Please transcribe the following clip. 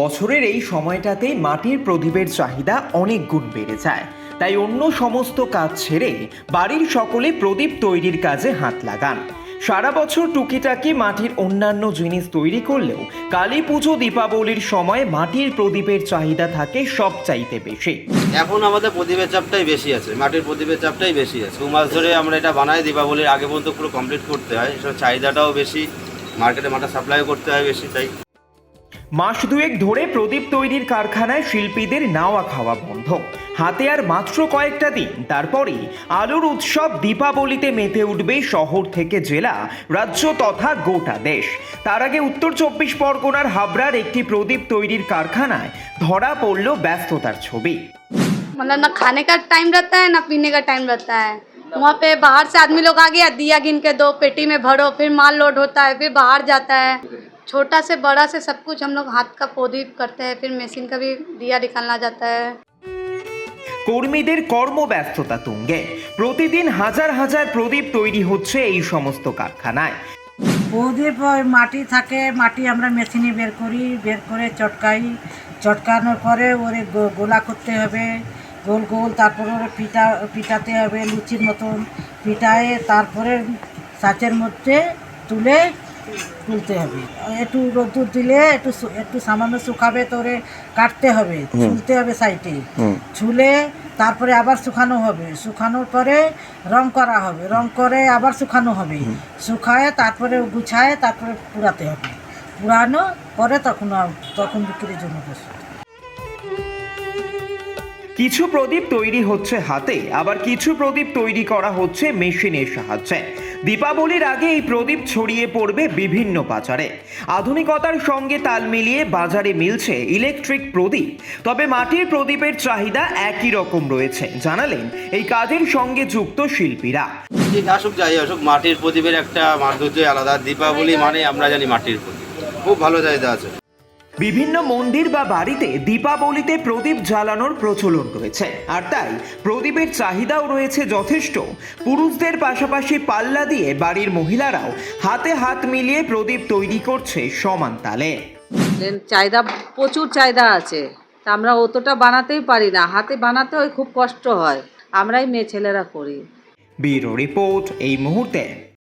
বছরের এই সময়টাতে মাটির প্রদীপের চাহিদা অনেক গুণ বেড়ে যায়। তাই অন্য সমস্ত কাজ ছেড়ে বাড়ির সকলে প্রদীপ তৈরির কাজে হাত লাগান। সারা বছর টুকিটাকি মাটির অন্যান্য জিনিস তৈরি করলেও কালী পুজো দীপাবলির সময় মাটির প্রদীপের চাহিদা থাকে সবচাইতে বেশি। এখন আমাদের প্রদীপের চাপটাই বেশি আছে, মাটির প্রদীপের চাপটাই বেশি আছে। দু মাস ধরে আমরা এটা বানাই, দীপাবলির আগে পর্যন্ত পুরো কমপ্লিট করতে হয়, এসব চাহিদাটাও বেশি মার্কেটে মাটা সাপ্লাইও করতে হয় বেশি, তাই মাস দুয়েক ধরে প্রদীপ তৈরির কারখানায় শিল্পীদের নাওয়া খাওয়া বন্ধ হাতে আর মাত্র কয়েকটা দিন তারপরেই আলোর উৎসব দীপাবলিতে মেতে উঠবে শহর থেকে জেলা রাজ্য তথা গোটা দেশ তার আগে উত্তর চব্বিশ পরগনার হাবড়ার একটি প্রদীপ তৈরির কারখানায় ধরা পড়ল ব্যস্ততার ছবি मतलब ना खाने का टाइम रहता है ना पीने का टाइम रहता है वहाँ पे बाहर से आदमी लोग आ गया दिया गिन के दो पेटी में भरो फिर माल लोड होता है फिर बाहर जाता है छोटा से बड़ा से सब कुछ हम लोग हाथ का पोदीप करते हैं फिर मशीन का भी दिया निकालना जाता है কর্মীদের কর্মব্যস্ততা তুঙ্গে প্রতিদিন হাজার হাজার প্রদীপ তৈরি হচ্ছে এই সমস্ত কারখানায় প্রদীপ ওই মাটি থাকে মাটি আমরা মেশিনে বের করি বের করে চটকাই চটকানোর পরে ওরে গো- গোলা করতে হবে গোল গোল তারপরে ওরে পিটা পিটাতে হবে লুচির মতন পিটায়ে তারপরে সাঁচের মধ্যে তুলে তুলতে হবে। একটু রোদ্দুর দিলে একটু একটু সামান্য শুকাবে তো ওরে কাটতে হবে ছুলতে হবে সাইডে। ছুলে তারপরে আবার শুকানো হবে। শুকানোর পরে রং করা হবে। রং করে আবার শুকানো হবে। শুকায় তারপরে গুছায় তারপরে পুরাতে হবে। পুরানো পরে তখন আর- তখন বিক্রির জন্য প্রস্তুত। কিছু প্রদীপ তৈরি হচ্ছে হাতে আবার কিছু প্রদীপ তৈরি করা হচ্ছে মেশিনের সাহায্যে। দীপাবলির আগে এই প্রদীপ ছড়িয়ে পড়বে বিভিন্ন বাজারে আধুনিকতার সঙ্গে তাল মিলিয়ে বাজারে মিলছে ইলেকট্রিক প্রদীপ। তবে মাটির প্রদীপের চাহিদা একই রকম রয়েছে, জানালেন এই কাজের সঙ্গে যুক্ত শিল্পীরা। আসুক যাই আসুক, মাটির প্রদীপের একটা মাধুর্য আলাদা। দীপাবলি মানে আমরা জানি মাটির প্রদীপ। খুব ভালো চাহিদা আছে। বিভিন্ন মন্দির বা বাড়িতে দীপাবলিতে প্রদীপ জ্বালানোর প্রচলন রয়েছে। আর তাই প্রদীপের চাহিদাও রয়েছে যথেষ্ট। পুরুষদের পাশাপাশি পাল্লা দিয়ে বাড়ির মহিলারাও হাতে হাত মিলিয়ে প্রদীপ তৈরি করছে সমান তালে। চাহিদা প্রচুর চাহিদা আছে। তা আমরা অতটা বানাতেই পারি না। হাতে বানাতে খুব কষ্ট হয়। আমরাই মেয়ে ছেলেরা করি। ব্যুরো রিপোর্ট এই মুহূর্তে।